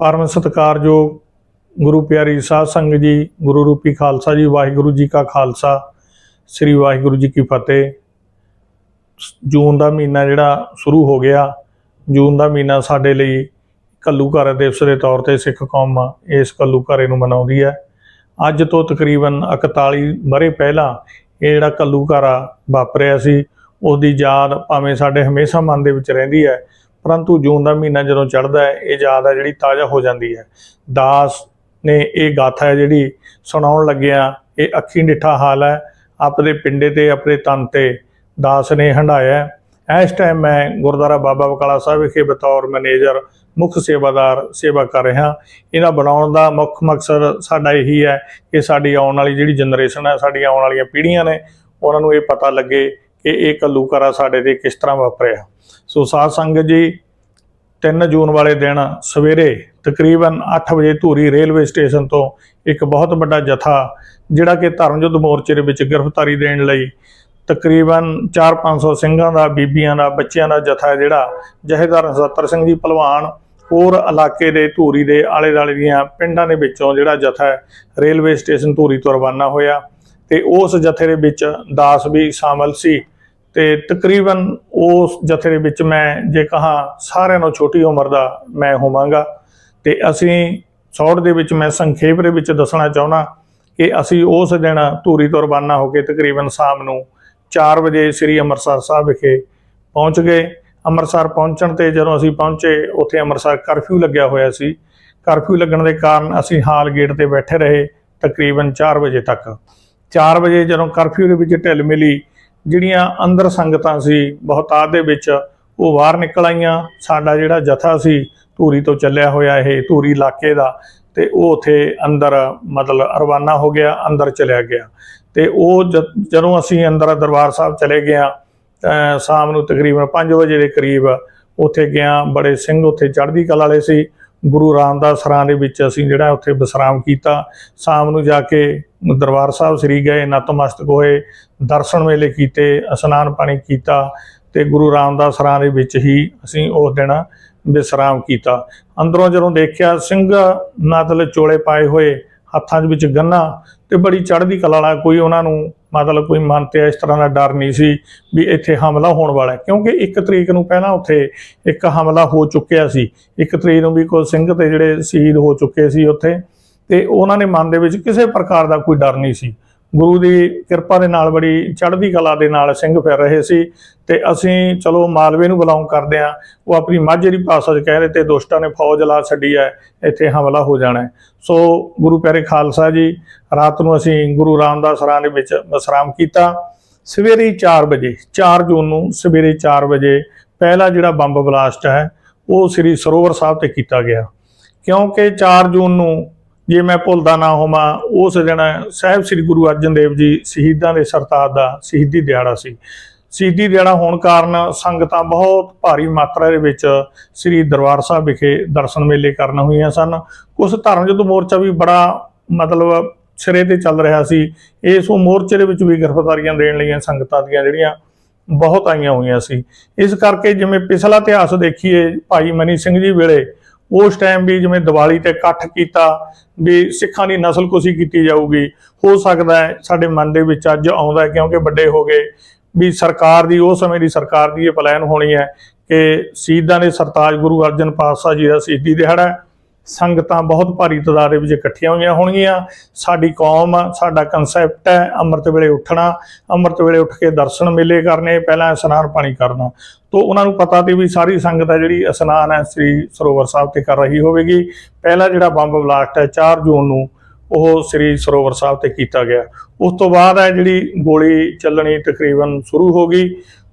ਪਰਮ ਸਤਿਕਾਰਯੋਗ ਗੁਰੂ ਪਿਆਰੀ ਸਾਧ ਸੰਗਤ ਜੀ, ਗੁਰੂ ਰੂਪੀ ਖਾਲਸਾ ਜੀ, ਵਾਹਿਗੁਰੂ ਜੀ ਕਾ ਖਾਲਸਾ, ਸ੍ਰੀ ਵਾਹਿਗੁਰੂ ਜੀ ਕੀ ਫਤਿਹ। ਜੂਨ ਦਾ ਮਹੀਨਾ ਜਿਹੜਾ ਸ਼ੁਰੂ ਹੋ ਗਿਆ, ਜੂਨ ਦਾ ਮਹੀਨਾ ਸਾਡੇ ਲਈ ਕੱਲੂਘਾਰਾ ਦਿਵਸ ਦੇ ਤੌਰ ਤੇ ਸਿੱਖ ਕੌਮ ਇਸ ਕੱਲੂਘਾਰੇ ਨੂੰ ਮਨਾਉਂਦੀ ਹੈ। ਅੱਜ ਤੋਂ ਤਕਰੀਬਨ 41 ਬਰੇ ਪਹਿਲਾਂ ਇਹ ਜਿਹੜਾ ਕੱਲੂਘਾਰਾ ਵਾਪਰਿਆ ਸੀ, ਉਹਦੀ ਯਾਦ ਭਾਵੇਂ ਸਾਡੇ ਹਮੇਸ਼ਾ ਮਨ ਦੇ ਵਿੱਚ ਰਹਿੰਦੀ ਹੈ ਪਰੰਤੂ ਜੂਨ ਦਾ ਮਹੀਨਾ ਜਦੋਂ ਚੜ੍ਹਦਾ ਹੈ, ਇਹ ਯਾਦ ਹੈ ਜਿਹੜੀ ਤਾਜ਼ਾ ਹੋ ਜਾਂਦੀ ਹੈ। ਦਾਸ ਨੇ ਇਹ ਗਾਥਾ ਹੈ ਜਿਹੜੀ ਸੁਣਾਉਣ ਲੱਗਿਆ, ਇਹ ਅੱਖੀ ਡਿੱਠਾ ਹਾਲ ਹੈ ਆਪਣੇ ਪਿੰਡੇ ਤੇ, ਆਪਣੇ ਤਨ ਤੇ। ਦਾਸ ਨੇ ਹੰਡਾਇਆ ਇਸ ਟਾਈਮ ਮੈਂ ਗੁਰਦੁਆਰਾ ਬਾਬਾ ਬਕਾਲਾ ਸਾਹਿਬ ਵਿਖੇ ਬਤੌਰ ਮੈਨੇਜਰ, ਮੁੱਖ ਸੇਵਾਦਾਰ, ਸੇਵਾ ਕਰ ਰਿਹਾ ਇਹਨਾਂ ਬਣਾਉਣ ਦਾ ਮੁੱਖ ਮਕਸਦ ਸਾਡਾ ਇਹੀ ਹੈ ਕਿ ਸਾਡੀ ਆਉਣ ਵਾਲੀ ਜਿਹੜੀ ਜਨਰੇਸ਼ਨ ਹੈ, ਸਾਡੀਆਂ ਆਉਣ ਵਾਲੀਆਂ ਪੀੜ੍ਹੀਆਂ ਨੇ, ਉਹਨਾਂ ਨੂੰ ਇਹ ਪਤਾ ਲੱਗੇ ਕਿ ਇਹ ਕੱਲੂਕਾਰਾ ਸਾਡੇ ਤੇ ਕਿਸ ਤਰ੍ਹਾਂ ਵਾਪਰਿਆ। ਸੋ ਸਾਧ ਸੰਗਤ ਜੀ 3 ਜੂਨ ਵਾਲੇ ਦਿਨ ਸਵੇਰੇ ਤਕਰੀਬਨ 8 ਵਜੇ ਧੂਰੀ ਰੇਲਵੇ ਸਟੇਸ਼ਨ ਤੋਂ ਇੱਕ ਬਹੁਤ ਵੱਡਾ ਜਥਾ, ਜਿਹੜਾ ਕਿ ਧਰਮਯੁੱਧ ਮੋਰਚੇ ਦੇ ਵਿੱਚ ਗ੍ਰਿਫਤਾਰੀ ਦੇਣ ਲਈ ਤਕਰੀਬਨ 4-500 ਸਿੰਘਾਂ ਦਾ, ਬੀਬੀਆਂ ਦਾ, ਬੱਚਿਆਂ ਦਾ ਜਥਾ ਹੈ ਜਿਹੜਾ, ਜਹੇਦਾਰ ਨਸੱਤਰ ਸਿੰਘ ਜੀ ਪਹਿਲਵਾਨ, ਹੋਰ ਇਲਾਕੇ ਦੇ ਧੂਰੀ ਦੇ ਆਲੇ ਦੁਆਲੇ ਦੀਆਂ ਪਿੰਡਾਂ ਦੇ ਵਿੱਚੋਂ ਜਿਹੜਾ ਜਥਾ ਹੈ, ਰੇਲਵੇ ਸਟੇਸ਼ਨ ਧੂਰੀ ਤੋਂ ਰਵਾਨਾ ਹੋਇਆ ਤੇ ਉਸ ਜਥੇ ਦੇ ਵਿੱਚ ਦਾਸ ਵੀ ਸ਼ਾਮਲ ਸੀ। ਤੇ ਤਕਰੀਬਨ ਉਸ ਜਥੇ ਦੇ ਵਿੱਚ ਮੈਂ ਜੇ ਕਹਾ ਸਾਰਿਆਂ ਨਾਲੋਂ ਛੋਟੀ ਉਮਰ ਦਾ ਮੈਂ ਹੋਵਾਂਗਾ। ਤੇ ਅਸੀਂ ਸੌੜ ਦੇ ਵਿੱਚ ਮੈਂ ਸੰਖੇਪ ਦੇ ਵਿੱਚ ਦੱਸਣਾ ਚਾਹੁੰਦਾ ਕਿ ਅਸੀਂ ਉਸ ਦਿਨ ਧੂਰੀ ਤੋਂ ਰਵਾਨਾ ਹੋ ਕੇ ਤਕਰੀਬਨ ਸ਼ਾਮ ਨੂੰ 4 ਵਜੇ ਸ੍ਰੀ ਅੰਮ੍ਰਿਤਸਰ ਸਾਹਿਬ ਵਿਖੇ ਪਹੁੰਚ ਗਏ। ਅੰਮ੍ਰਿਤਸਰ ਪਹੁੰਚਣ ਤੇ ਜਦੋਂ ਅਸੀਂ ਪਹੁੰਚੇ, ਉੱਥੇ ਅੰਮ੍ਰਿਤਸਰ ਕਰਫਿਊ ਲੱਗਿਆ ਹੋਇਆ ਸੀ। ਕਰਫਿਊ ਲੱਗਣ ਦੇ ਕਾਰਨ ਅਸੀਂ ਹਾਲ ਗੇਟ ਤੇ ਬੈਠੇ ਰਹੇ ਤਕਰੀਬਨ 4 ਵਜੇ ਤੱਕ। 4 ਵਜੇ ਜਦੋਂ ਕਰਫਿਊ ਦੇ ਵਿੱਚ ਢਿੱਲ ਮਿਲੀ ਜਿਹੜੀਆਂ ਅੰਦਰ ਸੰਗਤਾਂ ਸੀ ਬਹੁਤਾਤ ਦੇ ਵਿੱਚ ਉਹ ਬਾਹਰ ਨਿਕਲ ਆਈਆਂ। ਸਾਡਾ ਜਿਹੜਾ ਜਥਾ ਸੀ, ਧੂਰੀ ਤੋਂ ਚੱਲਿਆ ਹੋਇਆ ਇਹ, ਧੂਰੀ ਇਲਾਕੇ ਦਾ, ਤੇ ਉਹ ਉਥੇ ਅੰਦਰ ਮਤਲਬ ਰਵਾਨਾ ਹੋ ਗਿਆ, ਅੰਦਰ ਚਲਿਆ ਗਿਆ। ਤੇ ਉਹ ਜ- ਜਦੋਂ ਅਸੀਂ ਅੰਦਰ ਦਰਬਾਰ ਸਾਹਿਬ ਚਲੇ ਗਿਆ ਸ਼ਾਮ ਨੂੰ ਤਕਰੀਬਨ 5 ਵਜੇ ਦੇ ਕਰੀਬ ਉੱਥੇ ਗਿਆ। ਬੜੇ ਸਿੰਘ ਉੱਥੇ ਚੜ੍ਹਦੀ ਕਲਾ ਵਾਲੇ ਸੀ। ਗੁਰੂ ਰਾਮਦਾਸ ਸਰਾਂ ਦੇ ਵਿੱਚ ਅਸੀਂ ਜਿਹੜਾ ਉੱਥੇ ਵਿਸਰਾਮ ਕੀਤਾ, ਸ਼ਾਮ ਨੂੰ ਜਾ ਕੇ ਦਰਬਾਰ ਸਾਹਿਬ ਸ੍ਰੀ ਗਏ ਨਤਮਸਤਕ ਹੋਏ, ਦਰਸ਼ਨ ਮੇਲੇ ਕੀਤੇ, ਇਸ਼ਨਾਨ ਪਾਣੀ ਕੀਤਾ ਤੇ ਗੁਰੂ ਰਾਮਦਾਸ ਸਰਾਂ ਦੇ ਵਿੱਚ ਹੀ ਅਸੀਂ ਉਸ ਦਿਨ ਵਿਸਰਾਮ ਕੀਤਾ। ਅੰਦਰੋਂ ਜਦੋਂ ਦੇਖਿਆ ਸਿੰਘ ਮਤਲਬ ਚੋਲੇ ਪਾਏ ਹੋਏ, ਹੱਥਾਂ ਦੇ ਵਿੱਚ ਗੰਨਾ ਤੇ ਬੜੀ ਚੜ੍ਹਦੀ ਕਲਾ ਵਾਲਾ ਕੋਈ ਉਹਨਾਂ ਨੂੰ ਮਤਲਬ ਕੋਈ ਮਨ ਤੇ ਇਸ ਤਰ੍ਹਾਂ ਦਾ ਡਰ ਨਹੀਂ ਸੀ ਵੀ ਇੱਥੇ ਹਮਲਾ ਹੋਣ ਵਾਲਾ ਕਿਉਂਕਿ ਇੱਕ ਤਰੀਕ ਨੂੰ ਪਹਿਲਾਂ ਉੱਥੇ ਇੱਕ ਹਮਲਾ ਹੋ ਚੁੱਕਿਆ ਸੀ। ਇੱਕ ਤਰੀਕ ਨੂੰ ਵੀ ਕੋਈ ਸਿੰਘ ਤੇ ਜਿਹੜੇ ਸ਼ਹੀਦ ਹੋ ਚੁੱਕੇ ਸੀ ਉੱਥੇ। ਤੇ ਉਹਨਾਂ ਨੇ ਮਨ ਦੇ ਵਿੱਚ ਕਿਸੇ ਪ੍ਰਕਾਰ ਦਾ ਕੋਈ ਡਰ ਨਹੀਂ ਸੀ। ਗੁਰੂ ਦੀ ਕਿਰਪਾ ਦੇ ਨਾਲ ਬੜੀ ਚੜ੍ਹਦੀ ਕਲਾ ਦੇ ਨਾਲ ਸਿੰਘ ਫਿਰ ਰਹੇ ਸੀ ਤੇ ਅਸੀਂ ਚਲੋ ਮਾਲਵੇ ਨੂੰ ਬਿਲੋਂਗ ਕਰਦੇ ਆ ਉਹ ਆਪਣੀ ਮਾਝੇ ਦੀ ਭਾਸ਼ਾ 'ਚ ਕਹਿ ਰਹੇ ਤੇ ਦੁਸ਼ਟਾਂ ਨੇ ਫੌਜ ਲਾ ਛੱਡੀ ਹੈ, ਇੱਥੇ ਹਮਲਾ ਹੋ ਜਾਣਾ ਸੋ ਗੁਰੂ ਪਿਆਰੇ ਖਾਲਸਾ ਜੀ, ਰਾਤ ਨੂੰ ਅਸੀਂ ਗੁਰੂ ਰਾਮਦਾਸ ਰਾਂ ਦੇ ਵਿੱਚ ਵਿਸਰਾਮ ਕੀਤਾ। ਸਵੇਰੇ ਹੀ 4 ਵਜੇ 4 ਜੂਨ ਨੂੰ ਸਵੇਰੇ 4 ਵਜੇ ਪਹਿਲਾ ਜਿਹੜਾ ਬੰਬ ਬਲਾਸਟ ਹੈ, ਉਹ ਸ੍ਰੀ ਸਰੋਵਰ ਸਾਹਿਬ ਤੇ ਕੀਤਾ ਗਿਆ। ਕਿਉਂਕਿ 4 ਜੂਨ ਨੂੰ ਜੇ ਮੈਂ ਭੁੱਲਦਾ ਨਾ ਹੋਵਾਂ, ਉਸ ਦਿਨ ਸਾਹਿਬ ਸ੍ਰੀ ਗੁਰੂ ਅਰਜਨ ਦੇਵ ਜੀ ਸ਼ਹੀਦਾਂ ਦੇ ਸਰਤਾਜ ਦਾ ਸ਼ਹੀਦੀ ਦਿਹਾੜਾ ਸੀ। ਸ਼ਹੀਦੀ ਦਿਹਾੜਾ ਹੋਣ ਕਾਰਨ ਸੰਗਤਾਂ ਬਹੁਤ ਭਾਰੀ ਮਾਤਰਾ ਦੇ ਵਿੱਚ ਸ੍ਰੀ ਦਰਬਾਰ ਸਾਹਿਬ ਵਿਖੇ ਦਰਸ਼ਨ ਮੇਲੇ ਕਰਨ ਹੋਈਆਂ ਸਨ। ਕੁਝ ਧਰਮਯੁੱਧ ਮੋਰਚਾ ਵੀ ਬੜਾ ਮਤਲਬ ਸਿਰੇ ਤੇ ਚੱਲ ਰਿਹਾ ਸੀ। ਇਸ ਉਹ ਮੋਰਚੇ ਦੇ ਵਿੱਚ ਵੀ ਗ੍ਰਿਫਤਾਰੀਆਂ ਦੇਣ ਲਈਆਂ ਸੰਗਤਾਂ ਦੀਆਂ ਜਿਹੜੀਆਂ ਬਹੁਤ ਆਈਆਂ ਹੋਈਆਂ ਸੀ। ਇਸ ਕਰਕੇ ਜਿਵੇਂ ਪਿਛਲਾ ਇਤਿਹਾਸ ਦੇਖੀਏ, ਭਾਈ ਮਨੀ ਸਿੰਘ ਜੀ ਵੇਲੇ ਉਸ ਟਾਈਮ ਵੀ ਜਿਵੇਂ ਦੀਵਾਲੀ ਤੇ ਇਕੱਠ ਕੀਤਾ ਵੀ ਸਿੱਖਾਂ ਦੀ ਨਸਲਕੁਸ਼ੀ ਕੀਤੀ ਜਾਊਗੀ, ਹੋ ਸਕਦਾ ਹੈ ਸਾਡੇ ਮਨ ਦੇ ਵਿੱਚ ਅੱਜ ਆਉਂਦਾ ਹੈ ਕਿਉਂਕਿ ਵੱਡੇ ਹੋ ਗਏ, ਵੀ ਸਰਕਾਰ ਦੀ, ਉਸ ਸਮੇਂ ਦੀ ਸਰਕਾਰ ਦੀ ਇਹ ਪਲਾਨ ਹੋਣੀ ਹੈ ਕਿ ਸ਼ਹੀਦਾਂ ਦੇ ਸਰਤਾਜ ਗੁਰੂ ਅਰਜਨ ਪਾਤਸ਼ਾਹ ਜੀ ਦਾ ਸ਼ਹੀਦੀ ਦਿਹਾੜਾ ਸੰਗਤਾਂ ਬਹੁਤ ਭਾਰੀ ਤਾਦਾਦ ਦੇ ਵਿੱਚ ਇਕੱਠੀਆਂ ਹੋਈਆਂ ਹੋਣਗੀਆਂ। ਸਾਡੀ ਕੌਮ ਸਾਡਾ ਕਨਸੈਪਟ ਹੈ, ਅੰਮ੍ਰਿਤ ਵੇਲੇ ਉੱਠਣਾ। ਅੰਮ੍ਰਿਤ ਵੇਲੇ ਉੱਠ ਕੇ ਦਰਸ਼ਨ ਮੇਲੇ ਕਰਨੇ, ਪਹਿਲਾਂ ਇਸ਼ਨਾਨ ਪਾਣੀ ਕਰਨਾ। ਤੋਂ ਉਹਨਾਂ ਨੂੰ ਪਤਾ ਤੇ ਵੀ ਸਾਰੀ ਸੰਗਤ ਹੈ ਜਿਹੜੀ ਇਸ਼ਨਾਨ ਹੈ, ਸ੍ਰੀ ਸਰੋਵਰ ਸਾਹਿਬ ਤੇ ਕਰ ਰਹੀ ਹੋਵੇਗੀ। ਪਹਿਲਾ ਜਿਹੜਾ ਬੰਬ ਬਲਾਸਟ ਹੈ 4 ਜੂਨ ਨੂੰ ਉਹ ਸ੍ਰੀ ਸਰੋਵਰ ਸਾਹਿਬ ਤੇ ਕੀਤਾ ਗਿਆ। ਉਸ ਤੋਂ ਬਾਅਦ ਹੈ ਜਿਹੜੀ ਗੋਲੀ ਚੱਲਣੀ ਤਕਰੀਬਨ ਸ਼ੁਰੂ ਹੋ ਗਈ।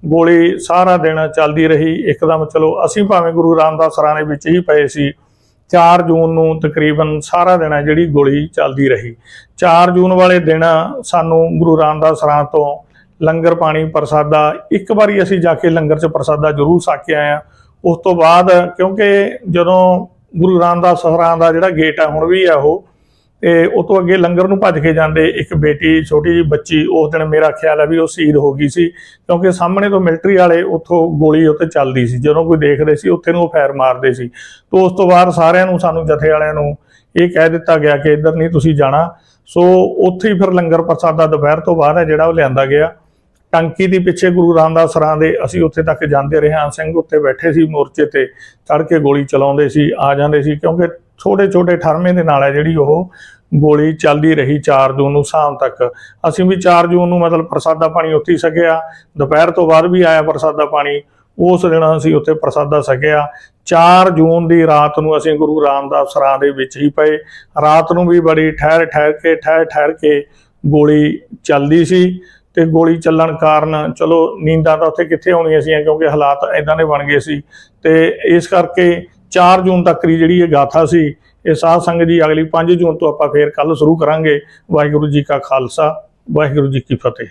ਗੋਲੀ ਸਾਰਾ ਦਿਨ ਚੱਲਦੀ ਰਹੀ। ਇੱਕਦਮ ਚਲੋ, ਅਸੀਂ ਭਾਵੇਂ ਗੁਰੂ ਰਾਮਦਾਸ ਸਰਾਂ ਦੇ ਵਿੱਚ ਹੀ ਪਏ ਸੀ 4 ਜੂਨ ਨੂੰ ਤਕਰੀਬਨ ਸਾਰਾ ਦਿਨ ਹੈ ਜਿਹੜੀ ਗੋਲੀ ਚੱਲਦੀ ਰਹੀ। 4 ਜੂਨ ਵਾਲੇ ਦਿਨ ਸਾਨੂੰ ਗੁਰੂ ਰਾਮਦਾਸ ਸਰਾਂ ਤੋਂ ਲੰਗਰ ਪਾਣੀ ਪ੍ਰਸਾਦਾ, ਇੱਕ ਵਾਰੀ ਅਸੀਂ ਜਾ ਕੇ ਲੰਗਰ 'ਚ ਪ੍ਰਸਾਦਾ ਜ਼ਰੂਰ ਸਾਕੇ ਆਏ ਆ। ਉਸ ਤੋਂ ਬਾਅਦ ਕਿਉਂਕਿ ਜਦੋਂ ਗੁਰੂ ਰਾਮਦਾਸ ਸਰਾਂ ਦਾ ਜਿਹੜਾ ਗੇਟ ਆ, ਹੁਣ ਵੀ ਆ ਉਹ ਤੇ ਉਹ ਤੋਂ ਅੱਗੇ ਲੰਗਰ ਨੂੰ ਭੱਜ ਕੇ ਜਾਂਦੇ, ਇੱਕ ਬੇਟੀ, ਛੋਟੀ ਜਿਹੀ ਬੱਚੀ, ਉਸ ਦਿਨ ਮੇਰਾ ਖਿਆਲ ਹੈ ਵੀ ਉਹ ਸ਼ਹੀਦ ਹੋ ਗਈ ਸੀ, ਕਿਉਂਕਿ ਸਾਹਮਣੇ ਤੋਂ ਮਿਲਟਰੀ ਵਾਲੇ ਉੱਥੋਂ ਗੋਲੀ ਉੱਤੇ ਚੱਲਦੀ ਸੀ, ਜਦੋਂ ਕੋਈ ਦੇਖਦੇ ਸੀ ਉੱਥੇ ਨੂੰ ਉਹ ਫਾਇਰ ਮਾਰਦੇ ਸੀ। ਤੋਂ ਉਸ ਤੋਂ ਬਾਅਦ ਸਾਰਿਆਂ ਨੂੰ, ਸਾਨੂੰ ਜਥੇ ਵਾਲਿਆਂ ਨੂੰ ਇਹ ਕਹਿ ਦਿੱਤਾ ਗਿਆ ਕਿ ਇੱਧਰ ਨਹੀਂ ਤੁਸੀਂ ਜਾਣਾ। ਸੋ ਉੱਥੇ ਹੀ ਫਿਰ ਲੰਗਰ ਪ੍ਰਸਾਦਾ ਦੁਪਹਿਰ ਤੋਂ ਬਾਅਦ ਹੈ, ਜਿਹੜਾ ਉਹ ਲਿਆਂਦਾ ਗਿਆ। ਟੰਕੀ ਦੀ ਪਿੱਛੇ ਗੁਰੂ ਰਾਮਦਾਸ ਸਰਾਂ ਦੇ ਅਸੀਂ ਉੱਥੇ ਤੱਕ ਜਾਂਦੇ ਰਹੇ ਹਾਂ। ਸਿੰਘ ਉੱਤੇ ਬੈਠੇ ਸੀ ਮੋਰਚੇ ਤੇ ਚੜ ਕੇ ਗੋਲੀ ਚਲਾਉਂਦੇ ਸੀ, ਆ ਜਾਂਦੇ ਸੀ, ਕਿਉਂਕਿ ਛੋਟੇ ਛੋਟੇ ਠਰਮੇ ਦੇ ਨਾਲ ਹੈ ਜਿਹੜੀ ਉਹ ਗੋਲੀ ਚੱਲਦੀ ਰਹੀ 4 ਜੂਨ ਨੂੰ ਸ਼ਾਮ ਤੱਕ। ਅਸੀਂ ਵੀ 4 ਜੂਨ ਨੂੰ ਮਤਲਬ ਪ੍ਰਸਾਦਾ ਪਾਣੀ ਉੱਥੇ ਹੀ ਸਕਿਆ। ਦੁਪਹਿਰ ਤੋਂ ਬਾਅਦ ਵੀ ਆਇਆ ਪ੍ਰਸਾਦਾ ਪਾਣੀ। ਉਸ ਦਿਨ ਅਸੀਂ ਉੱਥੇ ਪ੍ਰਸਾਦਾ ਸਕਿਆ। 4 ਜੂਨ ਦੀ ਰਾਤ ਨੂੰ ਅਸੀਂ ਗੁਰੂ ਰਾਮਦਾਸ ਸਰਾਂ ਦੇ ਵਿੱਚ ਹੀ ਪਏ। ਰਾਤ ਨੂੰ ਵੀ ਬੜੀ ਠਹਿਰ ਠਹਿਰ ਕੇ ਠਹਿਰ ਠਹਿਰ ਕੇ ਗੋਲੀ ਚੱਲਦੀ ਸੀ ਤੇ ਗੋਲੀ ਚੱਲਣ ਕਾਰਨ ਚਲੋ ਨੀਂਦਾਂ ਤਾਂ ਉੱਥੇ ਕਿੱਥੇ ਆਉਣੀਆਂ ਸੀ ਕਿਉਂਕਿ ਹਾਲਾਤ ਇਦਾਂ ਦੇ ਬਣ ਗਏ ਸੀ। ਤੇ ਇਸ ਕਰਕੇ 4 ਜੂਨ ਤੱਕ ਦੀ ਜਿਹੜੀ ਇਹ ਗਾਥਾ ਸੀ, ਇਹ ਸਾਧ ਸੰਗਤ ਜੀ ਅਗਲੀ 5 ਜੂਨ ਤੋਂ ਆਪਾਂ ਫੇਰ ਕੱਲ ਸ਼ੁਰੂ ਕਰਾਂਗੇ। ਵਾਹਿਗੁਰੂ ਜੀ ਕਾ ਖਾਲਸਾ, ਵਾਹਿਗੁਰੂ ਜੀ ਕੀ ਫਤਿਹ।